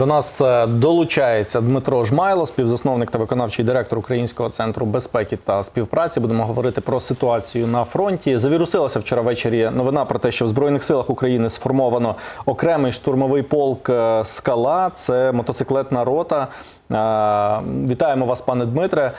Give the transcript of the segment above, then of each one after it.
До нас е, долучається Дмитро Жмайло, співзасновник та виконавчий директор Українського центру безпеки та співпраці. Будемо говорити про ситуацію на фронті. Завірусилася вчора ввечері новина про те, що в збройних силах України сформовано окремий штурмовий полк е, Скала. Це мотоциклетна рота. Е, Вітаємо вас, пане Дмитре.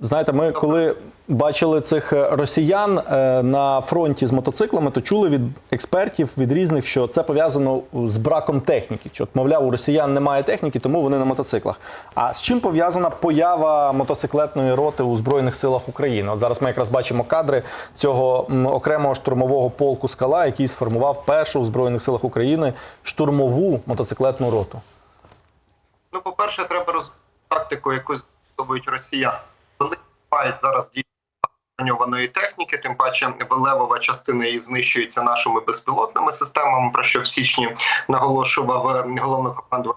Знаєте, ми коли бачили цих е, росіян е, на фронті з мотоциклами, то чули від експертів від різних, що це пов'язано з браком техніки. Що, мовляв, у росіян немає техніки, тому вони на мотоциклах. А з чим пов'язана поява мотоциклетної роти у збройних силах України? От зараз ми якраз бачимо кадри цього окремого штурмового полку скала, який сформував першу в збройних силах України штурмову мотоциклетну роту. Ну, по-перше, треба розуміти тактику, яку застосовують росіяни. Вони мають зараз дійсно броньованої техніки, тим паче вилевова частина її знищується нашими безпілотними системами, про що в січні наголошував е, головнокомандувач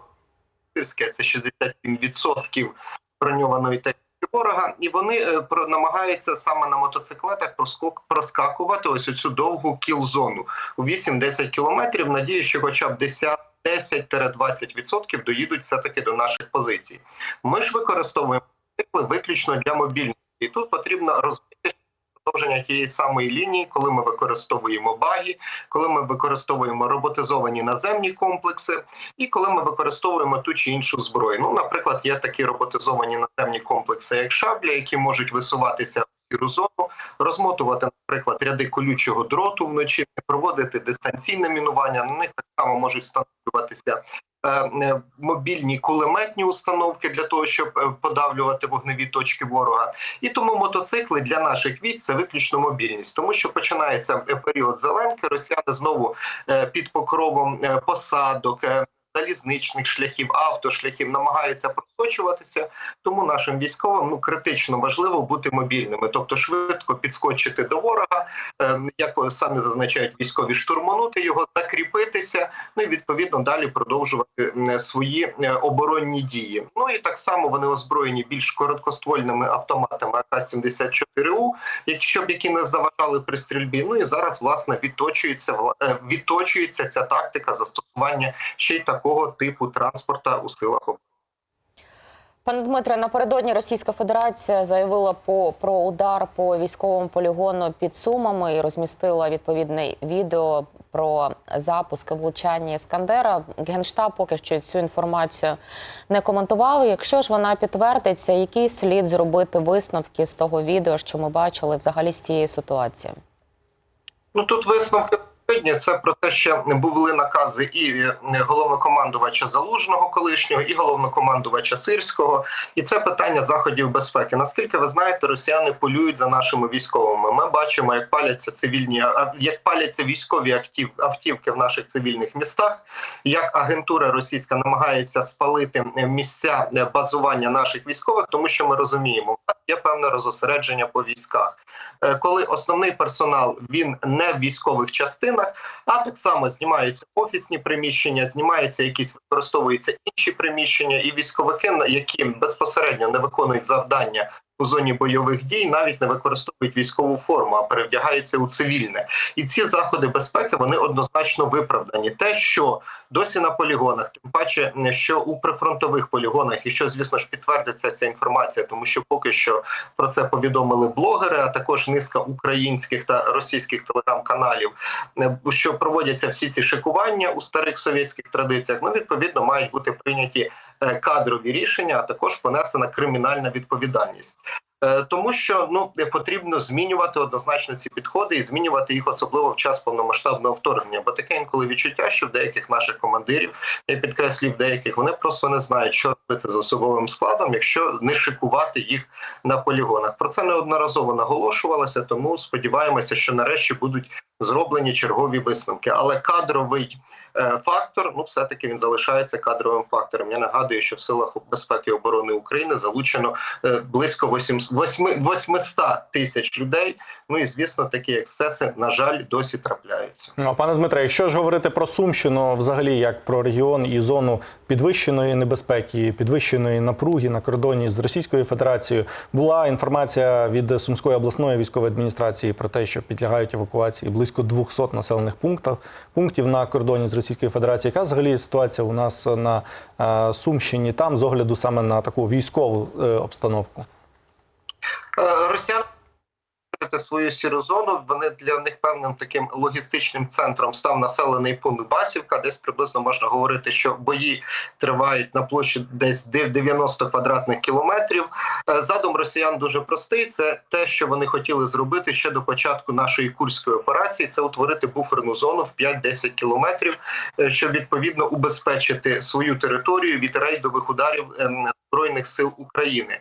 Сирське. Це 67% броньованої техніки. Ворога, і вони е, намагаються саме на мотоциклетах проскакувати ось цю довгу кіл-зону у 8-10 кілометрів. Надію, що хоча б 10 10-20% доїдуть все таки до наших позицій. Ми ж використовуємо цикли виключно для мобільності, і тут потрібно розуміти. Продовження тієї самої лінії, коли ми використовуємо баги, коли ми використовуємо роботизовані наземні комплекси, і коли ми використовуємо ту чи іншу зброю. Ну, наприклад, є такі роботизовані наземні комплекси, як шабля, які можуть висуватися в сіру зону, розмотувати, наприклад, ряди колючого дроту вночі, проводити дистанційне мінування. На них так само можуть встановлюватися мобільні кулеметні установки для того, щоб е, подавлювати вогневі точки ворога. І тому мотоцикли для наших військ це виключно мобільність, тому що починається е, період зеленки. Росіяни знову е, під покровом е, посадок. Залізничних шляхів, автошляхів намагаються просочуватися, тому нашим військовим ну критично важливо бути мобільними, тобто швидко підскочити до ворога, е, як самі зазначають військові, штурманути його, закріпитися, ну і відповідно далі продовжувати свої е, оборонні дії. Ну і так само вони озброєні більш короткоствольними автоматами АК-74У, які щоб які не заважали при стрільбі. Ну і зараз власне відточується е, відточується ця тактика застосування ще й такого типу транспорта у силах оборони. Пане Дмитре, напередодні Російська Федерація заявила по про удар по військовому полігону під Сумами і розмістила відповідне відео про запуск влучання Іскандера. Генштаб поки що цю інформацію не коментував. Якщо ж вона підтвердиться, який слід зробити висновки з того відео, що ми бачили взагалі з цієї ситуації? Ну тут висновки очевидні. Це про те, що були накази і е, головнокомандувача Залужного колишнього, і головнокомандувача Сирського. І це питання заходів безпеки. Наскільки ви знаєте, росіяни полюють за нашими військовими. Ми бачимо, як паляться цивільні як паляться військові автівки в наших цивільних містах. Як агентура російська намагається спалити місця е, базування наших військових, тому що ми розуміємо, є певне розосередження по військах. Е, коли основний персонал він не в військових частинах, а так само знімаються офісні приміщення, знімаються якісь використовуються інші приміщення, і військовики, які безпосередньо не виконують завдання. У зоні бойових дій навіть не використовують військову форму, а перевдягаються у цивільне, і ці заходи безпеки вони однозначно виправдані. Те, що досі на полігонах, тим паче, що у прифронтових полігонах, і що звісно ж підтвердиться ця інформація, тому що поки що про це повідомили блогери, а також низка українських та російських телеграм-каналів, що проводяться всі ці шикування у старих совєтських традиціях. Ну відповідно мають бути прийняті кадрові рішення, а також понесена кримінальна відповідальність. Е, Тому що ну не потрібно змінювати однозначно ці підходи і змінювати їх особливо в час повномасштабного вторгнення. Бо таке інколи відчуття, що в деяких наших командирів я підкреслів деяких вони просто не знають, що робити з особовим складом, якщо не шикувати їх на полігонах. Про це неодноразово наголошувалося, тому сподіваємося, що нарешті будуть зроблені чергові висновки. Але кадровий е, фактор, ну все таки він залишається кадровим фактором. Я нагадую, що в силах безпеки і оборони України залучено е, близько 800 800 тисяч людей. Ну і звісно, такі ексцеси, на жаль, досі трапляються. Ну, пане Дмитре, якщо ж говорити про Сумщину, взагалі як про регіон і зону підвищеної небезпеки, підвищеної напруги на кордоні з Російською Федерацією, була інформація від Сумської обласної військової адміністрації про те, що підлягають евакуації близько 200 населених пунктів пунктів на кордоні з Російською Російської Федерації. Яка взагалі ситуація у нас на е, Сумщині там з огляду саме на таку військову е, обстановку? Е, Росіяни розширити свою сіру зону. Вони для них певним таким логістичним центром став населений пункт Басівка. Десь приблизно можна говорити, що бої тривають на площі десь 90 квадратних кілометрів. Е, Задум росіян дуже простий. Це те, що вони хотіли зробити ще до початку нашої курської операції. Це утворити буферну зону в 5-10 кілометрів, е, щоб відповідно убезпечити свою територію від рейдових ударів ем, збройних сил України.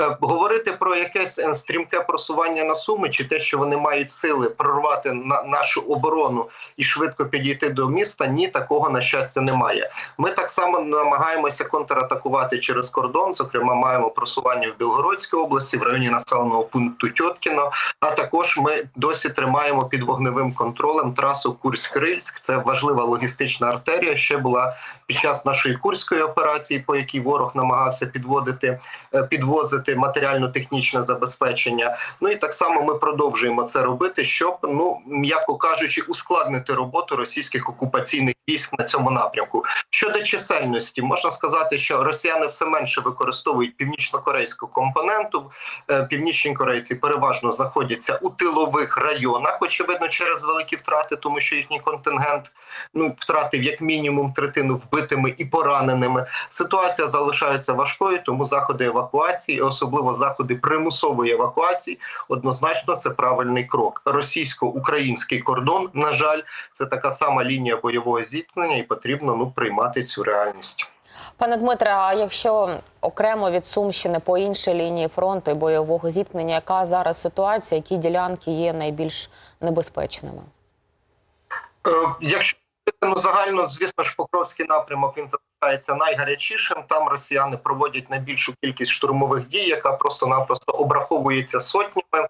Е, Говорити про якесь е, стрімке просування на суми, чи те, що вони мають сили прорвати на нашу оборону і швидко підійти до міста, ні, такого на щастя немає. Ми так само намагаємося контратакувати через кордон. Зокрема, маємо просування в Білгородській області, в районі населеного пункту Тьоткіно. А також ми досі тримаємо під вогневим контролем трасу Курськ-Рильськ. Це важлива логістична артерія. Ще була під час нашої курської операції, по якій ворог намагався підводити е, підвозити матеріально-технічне забезпечення. Ну і так само ми продовжуємо це робити, щоб ну м'яко кажучи, ускладнити роботу російських окупаційних військ на цьому напрямку. Щодо чисельності, можна сказати, що росіяни все менше використовують північно-корейську компоненту. Е, Північні корейці переважно знаходяться у тилових районах, очевидно, через великі втрати, тому що їхній контингент ну втратив як мінімум третину вбитими і пораненими. Ситуація залишається важкою, тому заходи евакуації, особливо заходи примусової евакуації, однозначно це правильний крок. Російсько-український кордон, на жаль, це така сама лінія бойового зіткнення, і потрібно ну приймати цю реальність. Пане Дмитре, а якщо окремо від Сумщини по іншій лінії фронту і бойового зіткнення, яка зараз ситуація, які ділянки є найбільш небезпечними? Е, Якщо ну загально, звісно ж, Покровський напрямок він залишається найгарячішим. Там росіяни проводять найбільшу кількість штурмових дій, яка просто-напросто обраховується сотнями.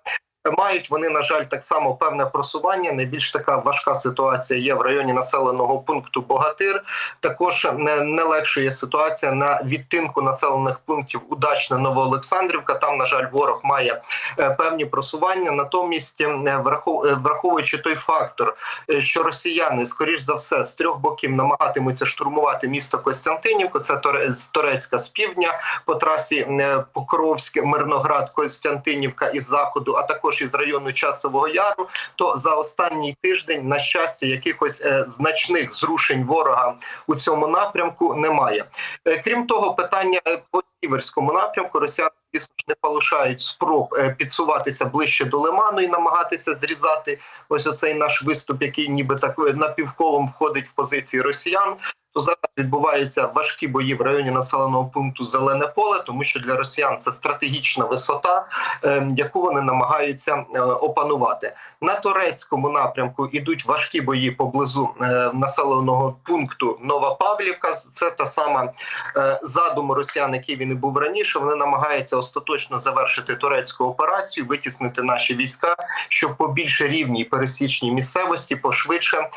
Мають вони, на жаль, так само певне просування. Найбільш така важка ситуація є в районі населеного пункту Богатир. Також не, не легшує ситуація на відтинку населених пунктів Удачна Новоолександрівка. Там, на жаль, ворог має е, певні просування. Натомість, е, е, враховуючи той фактор, що росіяни, скоріш за все, з трьох боків намагатимуться штурмувати місто Костянтинівку. Це з Торецька з півдня по трасі Покровське, Мирноград, Костянтинівка із заходу, а також із району Часового Яру. То за останній тиждень, на щастя, якихось е, значних зрушень ворога у цьому напрямку немає. Е, крім того, питання е, по сіверському напрямку росіяни. Звісно ж, не полишають спроб підсуватися ближче до Лиману і намагатися зрізати ось оцей наш виступ, який ніби так напівколом входить в позиції росіян. То зараз відбуваються важкі бої в районі населеного пункту Зелене поле, тому що для росіян це стратегічна висота, е, яку вони намагаються е, опанувати. На турецькому напрямку ідуть важкі бої поблизу е, населеного пункту Нова Павлівка. Це та сама е, задум росіян, який він і був раніше. Вони намагаються остаточно завершити турецьку операцію, витіснити наші війська, щоб по більш рівній пересічній місцевості пошвидше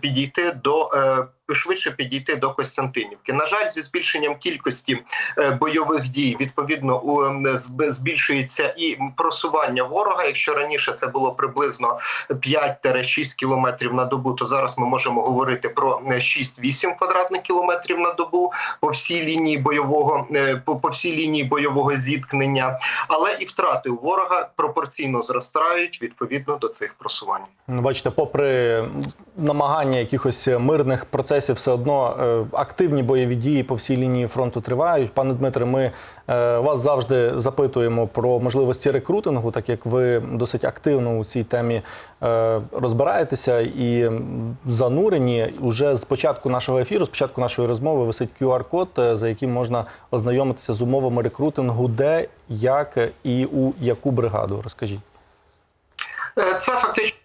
підійти до. Е, Швидше підійти до Костянтинівки. На жаль, зі збільшенням кількості е, бойових дій відповідно у, збільшується і просування ворога. Якщо раніше це було приблизно 5-6 кілометрів на добу, то зараз ми можемо говорити про е, 6-8 квадратних кілометрів на добу по всій лінії бойового е, по, по всій лінії бойового зіткнення, але і втрати у ворога пропорційно зростають відповідно до цих просувань. Ну, Бачите, попри намагання якихось мирних процесів, все одно е, активні бойові дії по всій лінії фронту тривають. Пане Дмитре, ми е, вас завжди запитуємо про можливості рекрутингу, так як ви досить активно у цій темі е, розбираєтеся і занурені. Уже з початку нашого ефіру, з початку нашої розмови, висить QR-код, за яким можна ознайомитися з умовами рекрутингу, де, як і у яку бригаду. Розкажіть. Це фактично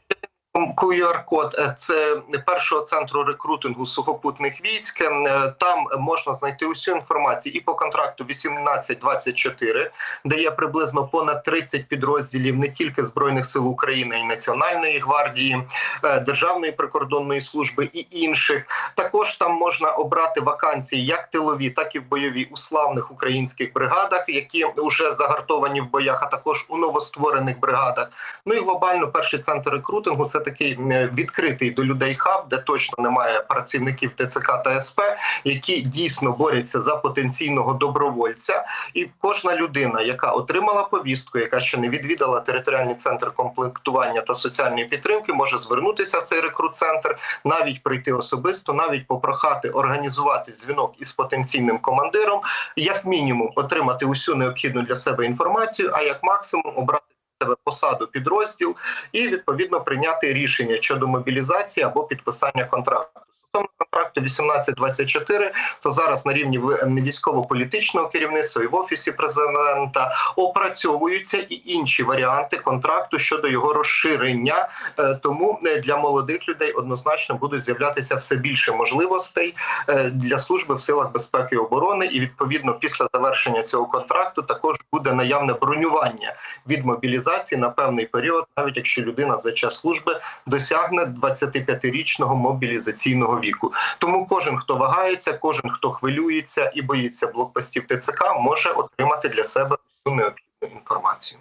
QR-код е, це першого центру рекрутингу сухопутних військ. Е, Там можна знайти усю інформацію і по контракту 1824, де є приблизно понад 30 підрозділів не тільки збройних сил України і Національної гвардії, е, Державної прикордонної служби і інших. Також там можна обрати вакансії як тилові, так і в бойові у славних українських бригадах, які вже загартовані в боях, а також у новостворених бригадах. Ну і глобально перший центр рекрутингу це такий відкритий до людей хаб, де точно немає працівників ТЦК та СП, які дійсно борються за потенційного добровольця. І кожна людина, яка отримала повістку, яка ще не відвідала територіальний центр комплектування та соціальної підтримки, може звернутися в цей рекрут-центр, навіть прийти особисто, навіть попрохати організувати дзвінок із потенційним командиром, як мінімум отримати усю необхідну для себе інформацію, а як максимум обрати себе посаду підрозділ і відповідно прийняти рішення щодо мобілізації або підписання контракту. Стосовно контракту 1824, то зараз на рівні військово-політичного керівництва і в офісі президента опрацьовуються і інші варіанти контракту щодо його розширення. Е, Тому е, для молодих людей однозначно буде з'являтися все більше можливостей е, для служби в силах безпеки і оборони. І відповідно після завершення цього контракту також буде наявне бронювання від мобілізації на певний період, навіть якщо людина за час служби досягне 25-річного мобілізаційного віку. Тому кожен, хто вагається, кожен, хто хвилюється і боїться блокпостів ТЦК, може отримати для себе всю необхідну інформацію.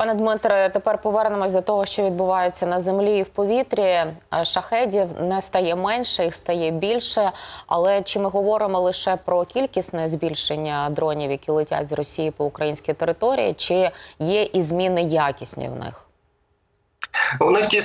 Пане Дмитре, тепер повернемось до того, що відбувається на землі і в повітрі. Е, Шахедів не стає менше, їх стає більше. Але чи ми говоримо лише про кількісне збільшення дронів, які летять з Росії по українській території, чи є і зміни якісні в них? У них є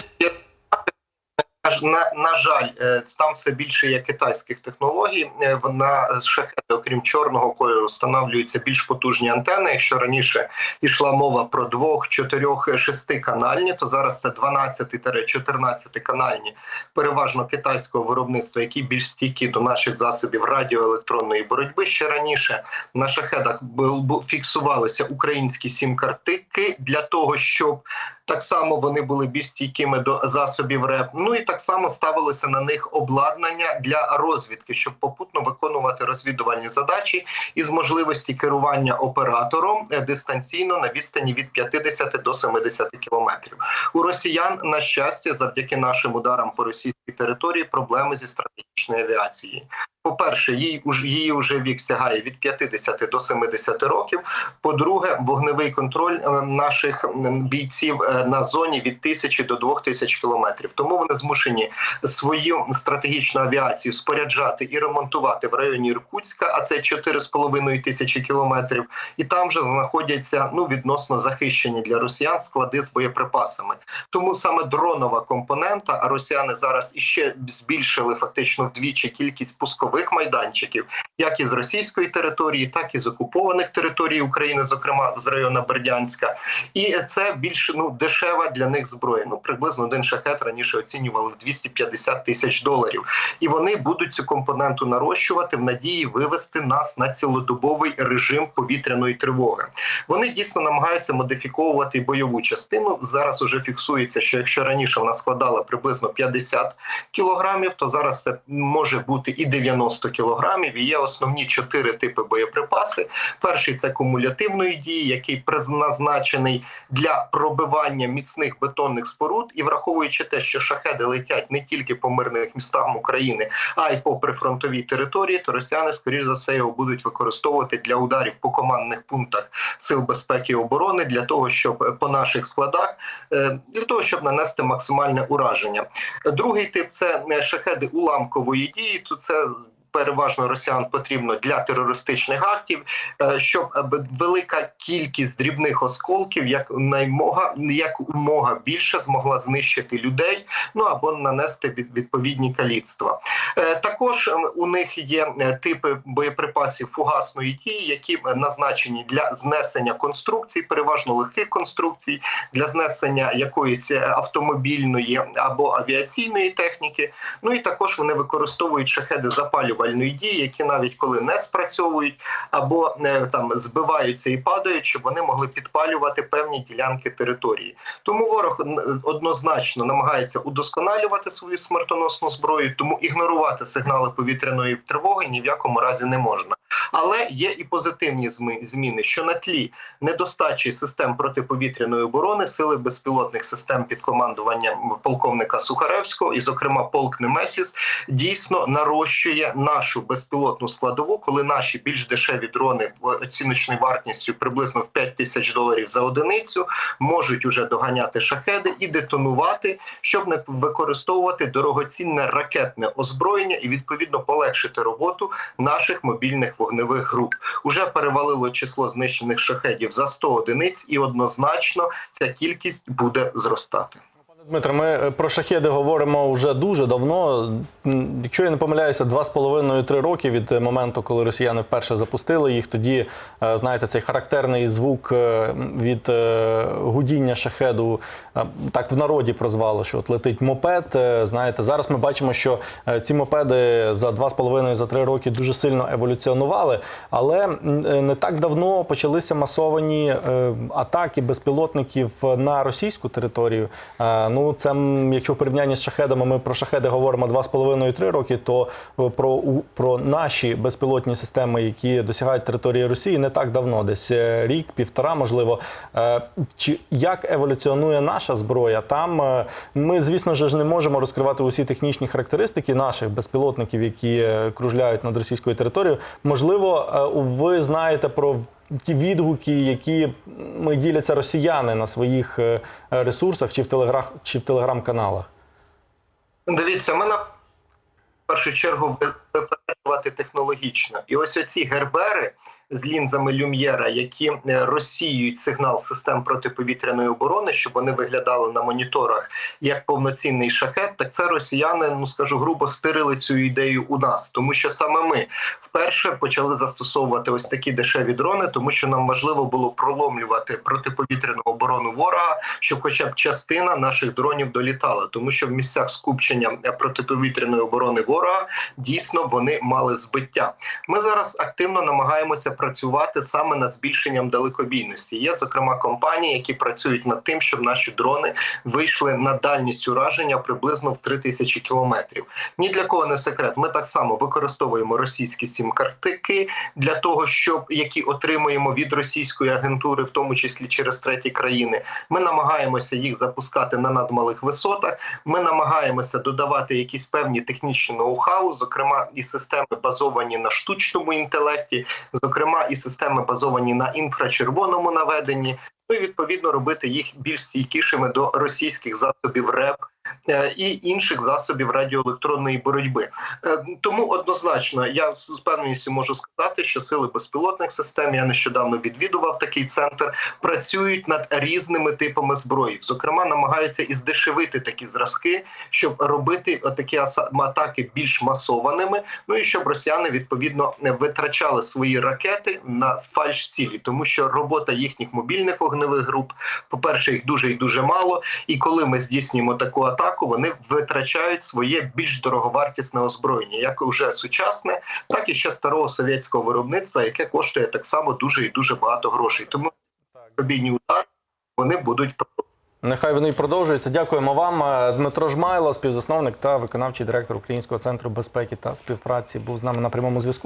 на, на жаль, е, там все більше є китайських технологій. Е, Вона з шахеди, окрім чорного кольору, встановлюються більш потужні антени. Якщо раніше йшла мова про двох, чотирьох, шести канальні, то зараз це 12-14 канальні, переважно китайського виробництва, які більш стійкі до наших засобів радіоелектронної боротьби. Ще раніше на шахедах бу- бу- фіксувалися українські сім-картики для того, щоб так само вони були більш стійкими до засобів РЕП. Ну і так само ставилося на них обладнання для розвідки, щоб попутно виконувати розвідувальні задачі із можливості керування оператором е, дистанційно на відстані від 50 до 70 кілометрів. У росіян, на щастя, завдяки нашим ударам по російській території, проблеми зі стратегічної авіації. По-перше, уж її вже вік сягає від 50 до 70 років. По-друге, вогневий контроль е, наших бійців е, на зоні від тисячі до двох тисяч кілометрів. Тому вони змушені свою стратегічну авіацію споряджати і ремонтувати в районі Іркутська, а це 4,5 тисячі кілометрів. І там же знаходяться ну відносно захищені для росіян склади з боєприпасами. Тому саме дронова компонента, а росіяни зараз іще збільшили фактично вдвічі кількість пускових майданчиків, як із російської території, так і з окупованих територій України, зокрема з району Бердянська. І це більш ну дешева для них зброя. Ну приблизно один шахет раніше оцінювали в 250 тисяч доларів, і вони будуть цю компоненту нарощувати в надії вивести нас на цілодобовий режим повітряної тривоги. Вони дійсно намагаються модифіковувати бойову частину. Зараз уже фіксується, що якщо раніше вона складала приблизно 50 кілограмів, то зараз це може бути і 90 кілограмів. І є основні чотири типи боєприпаси. Перший це кумулятивної дії, який призначений для пробивання міцних бетонних споруд, і враховуючи те, що шахеди летять не тільки по мирних містах України, а й по прифронтовій території, то росіяни, скоріш за все, його будуть використовувати для ударів по командних пунктах сил безпеки і оборони для того, щоб е, по наших складах е, для того, щоб нанести максимальне ураження. Другий тип це е, шахеди уламкової дії. То це переважно росіян потрібно для терористичних актів, е, щоб е, велика кількість дрібних осколків, як наймога, як умога більше змогла знищити людей, ну або нанести відповідні каліцтва. Е, Також у них є типи боєприпасів фугасної дії, які назначені для знесення конструкцій, переважно легких конструкцій, для знесення якоїсь автомобільної або авіаційної техніки. Ну і також вони використовують шахеди запалювальної дії, які навіть коли не спрацьовують або е, там збиваються і падають, щоб вони могли підпалювати певні ділянки території. Тому ворог однозначно намагається удосконалювати свою смертоносну зброю, тому ігнорувати сигнали повітряної тривоги ні в якому разі не можна. Але є і позитивні зміни, що на тлі недостачі систем протиповітряної оборони, сили безпілотних систем під командуванням полковника Сухаревського, і, зокрема, полк Немесіс, дійсно нарощує нашу безпілотну складову, коли наші більш дешеві дрони оціночною вартістю приблизно в 5 тисяч доларів за одиницю можуть уже доганяти шахеди і детонувати, щоб не використовувати дорогоцінне ракетне озброєння і відповідно полегшити роботу наших мобільних вогневих груп. Уже перевалило число знищених шахедів за 100 одиниць, і однозначно ця кількість буде зростати. Дмитро, ми е, про шахеди говоримо вже дуже давно. Якщо я не помиляюся, два з половиною три роки від е, моменту, коли росіяни вперше запустили їх. Тоді е, знаєте, цей характерний звук від гудіння шахеду, так в народі прозвали, що от летить мопед. Знаєте, зараз ми бачимо, що ці мопеди за два з половиною за три роки дуже сильно еволюціонували, але не так давно почалися масовані атаки безпілотників на російську територію. Ну, це якщо в порівнянні з шахедами, ми про шахеди говоримо 2,5-3 роки, то е, про, про наші безпілотні системи, які досягають території Росії, не так давно, десь е, рік, півтора, можливо. Е, Чи як еволюціонує наша зброя? Там ми, звісно ж, не можемо розкривати усі технічні характеристики наших безпілотників, які кружляють над російською територією. Можливо, ви знаєте про ті відгуки, які діляться росіяни на своїх е, ресурсах чи в телеграх чи в телеграм-каналах. Дивіться, ми на першу чергу випереджувати технологічно. І ось оці гербери з лінзами Люм'єра, які е, розсіюють сигнал систем протиповітряної оборони, щоб вони виглядали на моніторах як повноцінний шахет, так це росіяни, ну скажу грубо, стирили цю ідею у нас, тому що саме ми вперше почали застосовувати ось такі дешеві дрони, тому що нам важливо було проломлювати протиповітряну оборону ворога, щоб хоча б частина наших дронів долітала, тому що в місцях скупчення е, протиповітряної оборони ворога дійсно вони мали збиття. Ми зараз активно намагаємося працювати саме над збільшенням далекобійності. Є зокрема компанії, які працюють над тим, щоб наші дрони вийшли на дальність ураження приблизно в 3000 кілометрів. Ні для кого не секрет. Ми так само використовуємо російські сім-картики для того, щоб які отримуємо від російської агентури, в тому числі через треті країни. Ми намагаємося їх запускати на надмалих висотах. Ми намагаємося додавати якісь певні технічні ноу-хау, зокрема і системи базовані на штучному інтелекті, зокрема і системи базовані на інфрачервоному наведенні. Ну і відповідно робити їх більш стійкішими до російських засобів РЕП і інших засобів радіоелектронної боротьби. Е, Тому однозначно я з впевненістю можу сказати, що сили безпілотних систем я нещодавно відвідував такий центр. Працюють над різними типами зброї. Зокрема, намагаються і здешевити такі зразки, щоб робити такі атаки більш масованими. Ну і щоб росіяни відповідно не витрачали свої ракети на фальш цілі, тому що робота їхніх мобільних вогневих груп, по перше, їх дуже і дуже мало. І коли ми здійснюємо таку атаку, вони витрачають своє більш дороговартісне озброєння, як уже сучасне, так і ще старого совєтського виробництва, яке коштує так само дуже і дуже багато грошей. Тому обійні удари вони будуть Нехай вони продовжуються. Дякуємо вам. Е, Дмитро Жмайло, співзасновник та виконавчий директор Українського центру безпеки та співпраці, був з нами на прямому зв'язку.